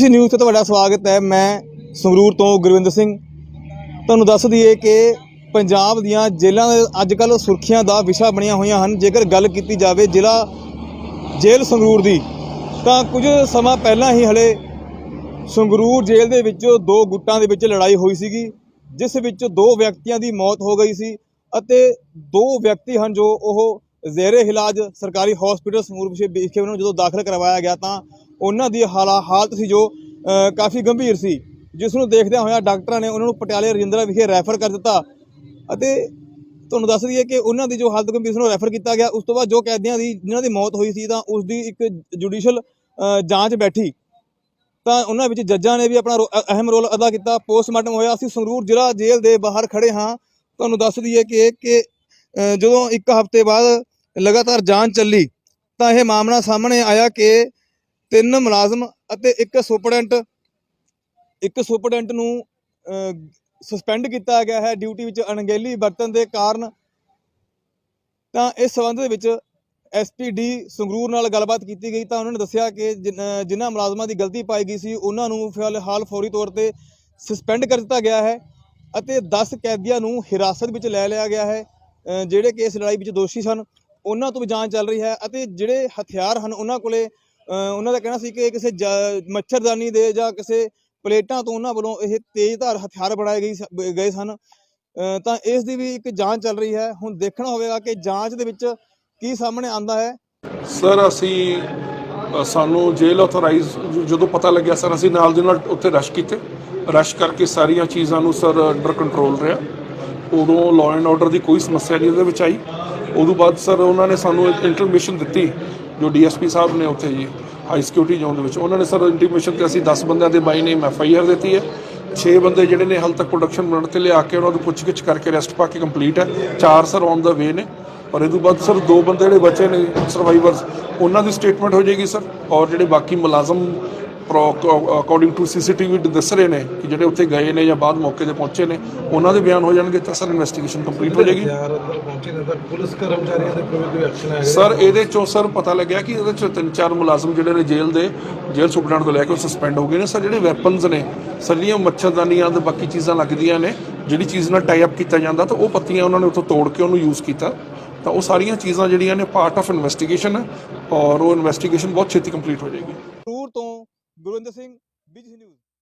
ਜੀ ਨਿਊਜ਼ ਤੇ ਤੁਹਾਡਾ ਸਵਾਗਤ ਹੈ। ਮੈਂ ਸੰਗਰੂਰ ਤੋਂ ਗੁਰਵਿੰਦਰ ਸਿੰਘ। ਤੁਹਾਨੂੰ ਦੱਸ ਦਈਏ ਕਿ ਪੰਜਾਬ ਦੀਆਂ ਜੇਲ੍ਹਾਂ ਦੇ ਅੱਜ ਕੱਲ੍ਹ ਸੁਰਖੀਆਂ ਦਾ ਵਿਸ਼ਾ ਬਣੀਆਂ ਹੋਈਆਂ ਹਨ। ਜੇਕਰ ਗੱਲ ਕੀਤੀ ਜਾਵੇ ਜ਼ਿਲ੍ਹਾ ਜੇਲ੍ਹ ਸੰਗਰੂਰ ਦੀ, ਤਾਂ ਕੁਝ ਸਮਾਂ ਪਹਿਲਾਂ ਹੀ ਹਲੇ ਸੰਗਰੂਰ ਜੇਲ੍ਹ ਦੇ ਵਿੱਚ ਦੋ ਗੁੱਟਾਂ ਦੇ ਵਿੱਚ ਲੜਾਈ ਹੋਈ ਸੀਗੀ, ਜਿਸ ਵਿੱਚ ਦੋ ਵਿਅਕਤੀਆਂ ਦੀ ਮੌਤ ਹੋ ਗਈ ਸੀ ਅਤੇ ਦੋ ਵਿਅਕਤੀ ਹਨ ਜੋ ਉਹ ਜ਼ੇਰੇ ਇਲਾਜ ਸਰਕਾਰੀ ਹਸਪੀਟਲ ਸੰਗਰੂਰ ਵਿਖੇ ਵਿਖੇ ਉਹਨਾਂ ਨੂੰ ਜਦੋਂ ਦਾਖਲ ਕਰਵਾਇਆ ਗਿਆ ਤਾਂ ਉਹਨਾਂ ਦੀ ਹਾਲਾ, ਹਾਲਤ ਸੀ ਜੋ ਕਾਫੀ ਗੰਭੀਰ ਸੀ। ਜਿਸ ਨੂੰ ਦੇਖਦਿਆਂ ਹੋਇਆ ਡਾਕਟਰਾਂ ਨੇ ਉਹਨਾਂ ਨੂੰ ਪਟਿਆਲੇ ਰਜਿੰਦਰਾ ਵਿਖੇ ਰੈਫਰ ਕਰ ਦਿੱਤਾ। ਅਤੇ ਤੁਹਾਨੂੰ ਦੱਸ ਦਈਏ ਕਿ ਉਹਨਾਂ ਦੀ ਜੋ ਹਾਲਤ ਗੰਭੀਰ ਸੀ, ਉਹਨੂੰ ਰੈਫਰ ਕੀਤਾ ਗਿਆ। ਉਸ ਤੋਂ ਬਾਅਦ ਜੋ ਕੈਦੀਆਂ ਦੀ, ਜਿਨ੍ਹਾਂ ਦੀ ਮੌਤ ਹੋਈ ਸੀ, ਤਾਂ ਉਸ ਦੀ ਇੱਕ ਜੁਡੀਸ਼ੀਅਲ ਜਾਂਚ ਬੈਠੀ। ਤਾਂ ਉਹਨਾਂ ਵਿੱਚ ਜੱਜਾਂ ਨੇ ਵੀ ਆਪਣਾ ਰੋ- ਅਹਿਮ ਰੋਲ ਅਦਾ ਕੀਤਾ। ਪੋਸਟਮਾਰਟਮ ਹੋਇਆ। ਅਸੀਂ ਸੰਗਰੂਰ ਜ਼ਿਲ੍ਹਾ ਜੇਲ੍ਹ ਦੇ ਬਾਹਰ ਖੜੇ ਹਾਂ। ਤੁਹਾਨੂੰ ਦੱਸ ਦਈਏ ਕਿ ਕਿ ਜਦੋਂ ਇੱਕ ਹਫ਼ਤੇ ਬਾਅਦ ਲਗਾਤਾਰ ਜਾਂਚ ਚੱਲੀ, ਤਾਂ ਇਹ ਮਾਮਲਾ ਸਾਹਮਣੇ ਆਇਆ ਕਿ ਤਿੰਨ ਮੁਲਾਜ਼ਮ ਅਤੇ ਇੱਕ ਸੁਪਰਡੈਂਟ ਇੱਕ ਸੁਪਰਡੈਂਟ ਨੂੰ ਸਸਪੈਂਡ ਕੀਤਾ ਗਿਆ ਹੈ ਡਿਊਟੀ ਵਿੱਚ ਅਣਗਹਿਲੀ ਵਰਤਣ ਦੇ ਕਾਰਨ। ਤਾਂ ਇਸ ਸਬੰਧ ਦੇ ਵਿੱਚ ਐਸਪੀਡੀ ਸੰਗਰੂਰ ਨਾਲ ਗੱਲਬਾਤ ਕੀਤੀ ਗਈ ਤਾਂ ਉਹਨਾਂ ਨੇ ਦੱਸਿਆ ਕਿ ਜਿਨ- ਜਿਨ੍ਹਾਂ ਮੁਲਾਜ਼ਮਾਂ ਦੀ ਗਲਤੀ ਪਾਈ ਗਈ ਸੀ ਉਹਨਾਂ ਨੂੰ ਫਿਲਹਾਲ ਫੌਰੀ ਤੌਰ ਤੇ ਸਸਪੈਂਡ ਕਰ ਦਿੱਤਾ ਗਿਆ ਹੈ ਅਤੇ 10 ਕੈਦੀਆਂ ਨੂੰ ਹਿਰਾਸਤ ਵਿੱਚ ਲੈ ਲਿਆ ਗਿਆ ਹੈ ਅ, ਜਿਹੜੇ ਕਿ ਇਸ ਲੜਾਈ ਵਿੱਚ ਦੋਸ਼ੀ ਸਨ। ਉਹਨਾਂ ਤੋਂ ਵੀ ਜਾਂਚ ਚੱਲ ਰਹੀ ਹੈ ਅਤੇ ਜਿਹੜੇ ਹਥਿਆਰ ਹਨ ਉਹਨਾਂ ਕੋਲੇ ਉਹਨਾਂ ਦਾ ਕਹਿਣਾ ਸੀ ਕਿ ਕਿਸੇ ਮੱਛਰਦਾਨੀ ਦੇ ਜਾਂ ਕਿਸੇ ਪਲੇਟਾਂ ਤੋਂ ਉਹਨਾਂ ਵੱਲੋਂ ਇਹ ਤੇਜ਼ਧਾਰ ਹਥਿਆਰ ਬਣਾਏ ਗਏ ਗਏ ਸਨ। ਤਾਂ ਇਸ ਦੀ ਵੀ ਇੱਕ ਜਾਂਚ ਚੱਲ ਰਹੀ ਹੈ। ਹੁਣ ਦੇਖਣਾ ਹੋਵੇਗਾ ਕਿ ਜਾਂਚ ਦੇ ਵਿੱਚ ਕੀ ਸਾਹਮਣੇ ਆਂਦਾ ਹੈ। ਸਰ, ਅਸੀਂ ਸਾਨੂੰ ਜੇਲ੍ਹ ਆਥੋਰਾਈਜ਼ ਜਦੋਂ ਪਤਾ ਲੱਗਿਆ ਸਰ, ਅਸੀਂ ਨਾਲ ਦੇ ਨਾਲ ਉੱਥੇ ਰਸ਼ ਕੀਤੇ। ਰਸ਼ ਕਰਕੇ ਸਾਰੀਆਂ ਚੀਜ਼ਾਂ ਨੂੰ ਸਰ ਅੰਡਰ ਕੰਟਰੋਲ ਰਿਹਾ। ਉਦੋਂ ਲਾਅ ਐਂਡ ਆਰਡਰ ਦੀ ਕੋਈ ਸਮੱਸਿਆ ਨਹੀਂ ਉਹਦੇ ਵਿੱਚ ਆਈ। ਉਦੋਂ ਬਾਅਦ ਸਰ ਉਹਨਾਂ ਨੇ ਸਾਨੂੰ ਇੱਕ ਦਿੱਤੀ ਜੋ ਡੀਐਸਪੀ ਸਾਹਿਬ ਨੇ ਉੱਥੇ ਜੀ ਹਾਈ ਸਿਕਿਉਰਿਟੀ ਜ਼ੋਨ ਦੇ ਵਿੱਚ, ਉਹਨਾਂ ਨੇ ਸਰ ਇੰਟੀਮੇਸ਼ਨ ਤੇ ਅਸੀਂ 10 ਬੰਦਿਆਂ ਦੇ ਬਾਈ ਨੇਮ ਐਫ ਆਈ ਆਰ ਦਿੱਤੀ ਹੈ। 6 ਬੰਦੇ ਜਿਹੜੇ ਨੇ ਹਾਲ ਤੱਕ ਪ੍ਰੋਡਕਸ਼ਨ ਬਣਨ ਤੇ ਲਿਆ ਕੇ ਉਹਨਾਂ ਨੂੰ ਪੁੱਛਗਿੱਛ ਕਰਕੇ ਅਰੈਸਟ ਪਾ ਕੇ ਕੰਪਲੀਟ ਹੈ। ਚਾਰ ਸਰ ਔਨ ਦਾ ਵੇ ਨੇ। ਔਰ ਇਹ ਤੋਂ ਬਾਅਦ ਸਰ ਦੋ ਬੰਦੇ ਜਿਹੜੇ ਬਚੇ ਨੇ ਸਰਵਾਈਵਰਸ ਉਹਨਾਂ ਦੀ ਸਟੇਟਮੈਂਟ ਹੋ ਜਾਏਗੀ ਸਰ। ਔਰ ਜਿਹੜੇ ਬਾਕੀ ਮੁਲਾਜ਼ਮ ਅਕੋਰਡਿੰਗ ਟੂ ਸੀਸੀਟੀਵੀ ਦੱਸ ਰਹੇ ਨੇ ਕਿ ਜਿਹੜੇ ਉੱਥੇ ਗਏ ਨੇ ਜਾਂ ਬਾਅਦ ਮੌਕੇ ਤੇ ਪਹੁੰਚੇ ਨੇ ਉਹਨਾਂ ਦੇ ਬਿਆਨ ਹੋ ਜਾਣਗੇ ਤਾਂ ਸਰ ਇਨਵੈਸਟੀਗੇਸ਼ਨ ਕੰਪਲੀਟ ਹੋ ਜਾਏਗੀ। ਹਥਿਆਰ ਅੰਦਰ ਪਹੁੰਚੇ ਨੇ ਤਾਂ ਪੁਲਿਸ ਕਰਮਚਾਰੀਆਂ ਦੇ ਕੋਈ ਕੋਈ ਐਕਸ਼ਨ ਹੈ ਸਰ ਇਹਦੇ ਚੋਂ ਸਰ ਪਤਾ ਲੱਗਿਆ ਕਿ ਇਹਦੇ ਚ ਤਿੰਨ ਚਾਰ ਮੁਲਾਜ਼ਮ ਜਿਹੜੇ ਨੇ ਜੇਲ੍ਹ ਦੇ ਜੇਲ੍ਹ ਸੁਪਰਡੈਂਟ ਤੋਂ ਲੈ ਕੇ ਉਹ ਸਸਪੈਂਡ ਹੋ ਗਏ ਨੇ। ਸਰ ਜਿਹੜੇ ਵੈਪਨਸ ਨੇ ਸਰੀਆਂ ਮੱਛਰਦਾਨੀਆਂ ਤੇ ਬਾਕੀ ਚੀਜ਼ਾਂ ਲੱਗਦੀਆਂ ਨੇ ਜਿਹੜੀ ਚੀਜ਼ ਨਾਲ ਟਾਈ ਅਪ ਕੀਤਾ ਜਾਂਦਾ ਤਾਂ ਉਹ ਪੱਤੀਆਂ ਉਹਨਾਂ ਨੇ ਉੱਥੋਂ ਤੋੜ ਕੇ ਉਹਨੂੰ ਯੂਜ਼ ਕੀਤਾ। ਤਾਂ ਉਹ ਸਾਰੀਆਂ ਚੀਜ਼ਾਂ ਜਿਹੜੀਆਂ ਨੇ ਪਾਰਟ ਆਫ ਇਨਵੈਸਟੀਗੇਸ਼ਨ ਹੈ ਔਰ ਉਹ ਇਨਵੈਸਟੀਗੇਸ਼ਨ ਬਹੁਤ ਛੇਤੀ ਕੰਪਲੀਟ ਹੋ ਜਾਏਗੀ। ਟੂਰ ਤੋਂ ਗੁਰਵਿੰਦਰ ਸਿੰਘ ਬੀਜੀਸੀ ਨਿਊਜ਼